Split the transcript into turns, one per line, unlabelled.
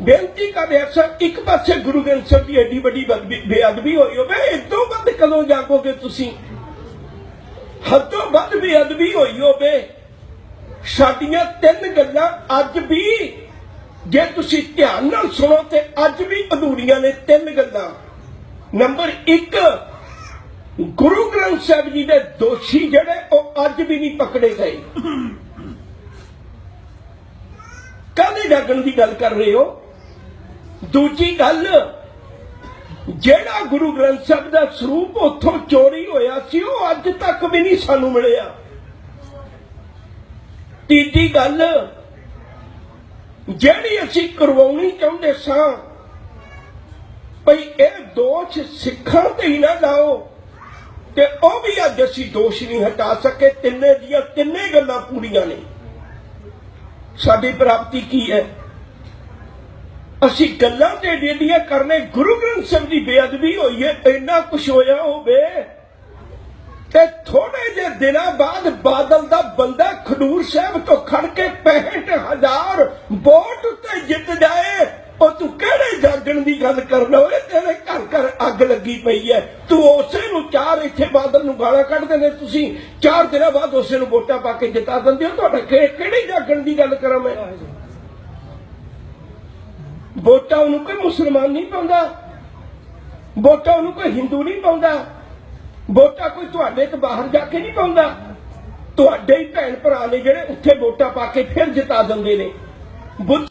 ਬੇਨਤੀ ਕਰ ਰਿਹਾ ਸਰ, ਇੱਕ ਪਾਸੇ ਗੁਰੂ ਗ੍ਰੰਥ ਸਾਹਿਬ ਦੀ ਐਡੀ ਵੱਡੀ ਬੇਅਦਬੀ ਹੋਈ ਹੋਵੇ ਇਦੋਂ ਵੱਧ ਕਦੋਂ ਜਾਗੋਗੇ ਤੁਸੀਂ? ਹੱਦੋਂ ਵੱਧ ਬੇਅਦਬੀ ਹੋਈ ਹੋਵੇ। ਸਾਡੀਆਂ ਤਿੰਨ ਗੱਲਾਂ ਅੱਜ ਵੀ, ਜੇ ਤੁਸੀਂ ਧਿਆਨ ਨਾਲ ਸੁਣੋ ਤੇ ਅੱਜ ਵੀ ਅਧੂਰੀਆਂ ਨੇ ਤਿੰਨ ਗੱਲਾਂ। ਨੰਬਰ 1 ਗੁਰੂ ਗ੍ਰੰਥ ਸਾਹਿਬ ਜੀ ਦੇ ਦੋਸ਼ੀ ਜਿਹੜੇ, ਉਹ ਅੱਜ ਵੀ ਨਹੀਂ ਪਕੜੇ ਗਏ। ਕਾਹਦੇ ਜਾਗਣ ਦੀ ਗੱਲ ਕਰ ਰਹੇ ਹੋ? ਦੂਜੀ ਗੱਲ, ਜਿਹੜਾ ਗੁਰੂ ਗ੍ਰੰਥ ਸਾਹਿਬ ਦਾ ਸਰੂਪ ਉੱਥੋਂ ਚੋਰੀ ਹੋਇਆ ਸੀ, ਉਹ ਅੱਜ ਤੱਕ ਵੀ ਨਹੀਂ ਸਾਨੂੰ ਮਿਲਿਆ। ਤੀਜੀ ਗੱਲ, ਜਿਹੜੀ ਅਸੀਂ ਕਰਵਾਉਣੀ ਚਾਹੁੰਦੇ ਸਾਂ, ਭਈ ਇਹ ਦੋਸ਼ ਸਿੱਖਾਂ ਤੇ ਹੀ ਨਾ ਲਾਓ, ਤੇ ਉਹ ਵੀ ਅੱਜ ਅਸੀਂ ਦੋਸ਼ ਨਹੀਂ ਹਟਾ ਸਕੇ, ਤਿੰਨੇ ਦੀਆਂ ਤਿੰਨੇ ਗੱਲਾਂ ਪੂਰੀਆਂ ਨੇ। ਸਾਡੀ ਪ੍ਰਾਪਤੀ ਕੀ ਹੈ? ਅਸੀਂ ਗੱਲਾਂ ਤੇ ਜਿਹੜੀਆਂ ਕਰਨੇ, ਗੁਰੂ ਗ੍ਰੰਥ ਸਾਹਿਬ ਦੀ ਬੇਅਦਬੀ ਹੋਈ ਹੈ, ਇੰਨਾ ਕੁਝ ਹੋਇਆ ਹੋਵੇ, ਤੇ ਥੋੜੇ ਜਿਹੇ ਦਿਨਾਂ ਬਾਅਦ ਬਾਦਲ ਦਾ ਬੰਦਾ ਖਡੂਰ ਸਾਹਿਬ ਤੋਂ ਖੜ ਕੇ 65000 ਵੋਟ ਉੱਤੇ ਜਿੱਤ ਜਾਏ, ਉਹ ਤੂੰ ਕਿਹੜੇ ਜਾਗਣ ਦੀ ਗੱਲ ਕਰਨਾ? ਓਏ, ਤੇਰੇ ਘਰ ਘਰ ਅੱਗ ਲੱਗੀ ਪਈ ਹੈ। ਤੂੰ ਉਸੇ ਨੂੰ ਚਾਰ ਇੱਥੇ ਬਾਦਲ ਨੂੰ ਗਾਲਾਂ ਕੱਢਦੇ ਨੇ ਤੁਸੀਂ ਚਾਰ ਦਿਨਾਂ ਬਾਅਦ ਉਸੇ ਨੂੰ ਵੋਟਾਂ ਪਾ ਕੇ ਜਿਤਾ ਦਿੰਦੇ ਹੋ। ਤੁਹਾਡਾ ਕਿ- ਕਿਹੜੀ ਜਾਗਣ ਦੀ ਗੱਲ ਕਰਾਂ ਮੈਂ? ਵੋਟਾਂ ਉਹਨੂੰ ਕੋਈ ਮੁਸਲਮਾਨ ਨਹੀਂ ਪਾਉਂਦਾ। ਵੋਟਾਂ ਉਹਨੂੰ ਕੋਈ ਹਿੰਦੂ ਨਹੀਂ ਪਾਉਂਦਾ। ਵੋਟਾਂ ਕੋਈ ਤੁਹਾਡੇ ਤੋਂ ਬਾਹਰ ਜਾ ਕੇ ਨਹੀਂ ਪਾਉਂਦਾ। ਤੁਹਾਡੇ ਹੀ ਭੈਣ ਭਰਾ ਨੇ ਜਿਹੜੇ ਉੱਥੇ ਵੋਟਾਂ ਪਾ ਕੇ ਫਿਰ ਜਿਤਾ ਦਿੰਦੇ ਨੇ। ਬੁੱਧ